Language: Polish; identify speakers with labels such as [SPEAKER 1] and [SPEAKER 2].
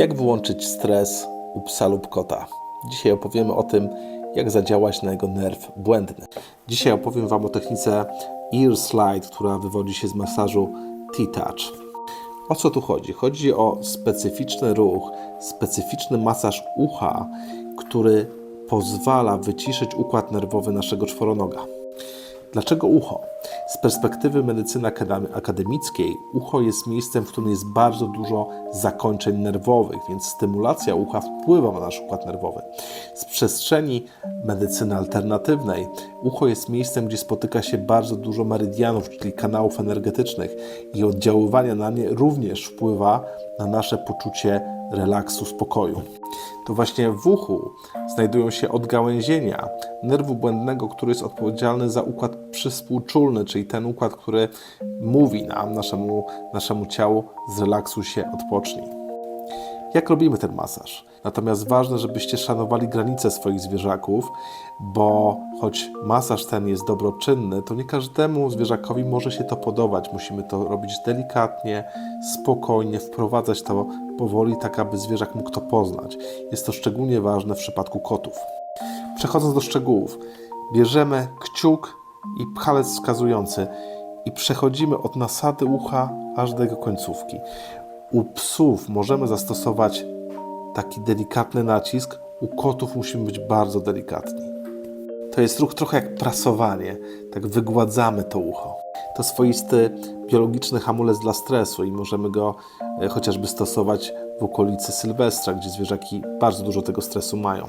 [SPEAKER 1] Jak wyłączyć stres u psa lub kota? Dzisiaj opowiemy o tym, jak zadziałać na jego nerw błędny. Dzisiaj opowiem Wam o technice Ear Slide, która wywodzi się z masażu T-Touch. O co tu chodzi? Chodzi o specyficzny ruch, specyficzny masaż ucha, który pozwala wyciszyć układ nerwowy naszego czworonoga. Dlaczego ucho? Z perspektywy medycyny akademi- akademickiej, ucho jest miejscem, w którym jest bardzo dużo zakończeń nerwowych, więc stymulacja ucha wpływa na nasz układ nerwowy. Z przestrzeni medycyny alternatywnej, ucho jest miejscem, gdzie spotyka się bardzo dużo meridianów, czyli kanałów energetycznych, i oddziaływanie na nie również wpływa na nasze poczucie relaksu, spokoju. To właśnie w uchu znajdują się odgałęzienia nerwu błędnego, który jest odpowiedzialny za układ przyspółczulny, czyli ten układ, który mówi nam, naszemu, naszemu ciału, zrelaksuj się, odpocznij. Jak robimy ten masaż? Natomiast ważne, żebyście szanowali granice swoich zwierzaków, bo choć masaż ten jest dobroczynny, to nie każdemu zwierzakowi może się to podobać. Musimy to robić delikatnie, spokojnie, wprowadzać to powoli, tak aby zwierzak mógł to poznać. Jest to szczególnie ważne w przypadku kotów. Przechodząc do szczegółów, bierzemy kciuk i palec wskazujący i przechodzimy od nasady ucha aż do jego końcówki. U psów możemy zastosować taki delikatny nacisk, u kotów musimy być bardzo delikatni. To jest ruch trochę jak prasowanie, tak wygładzamy to ucho. To swoisty biologiczny hamulec dla stresu i możemy go e, chociażby stosować w okolicy Sylwestra, gdzie zwierzaki bardzo dużo tego stresu mają.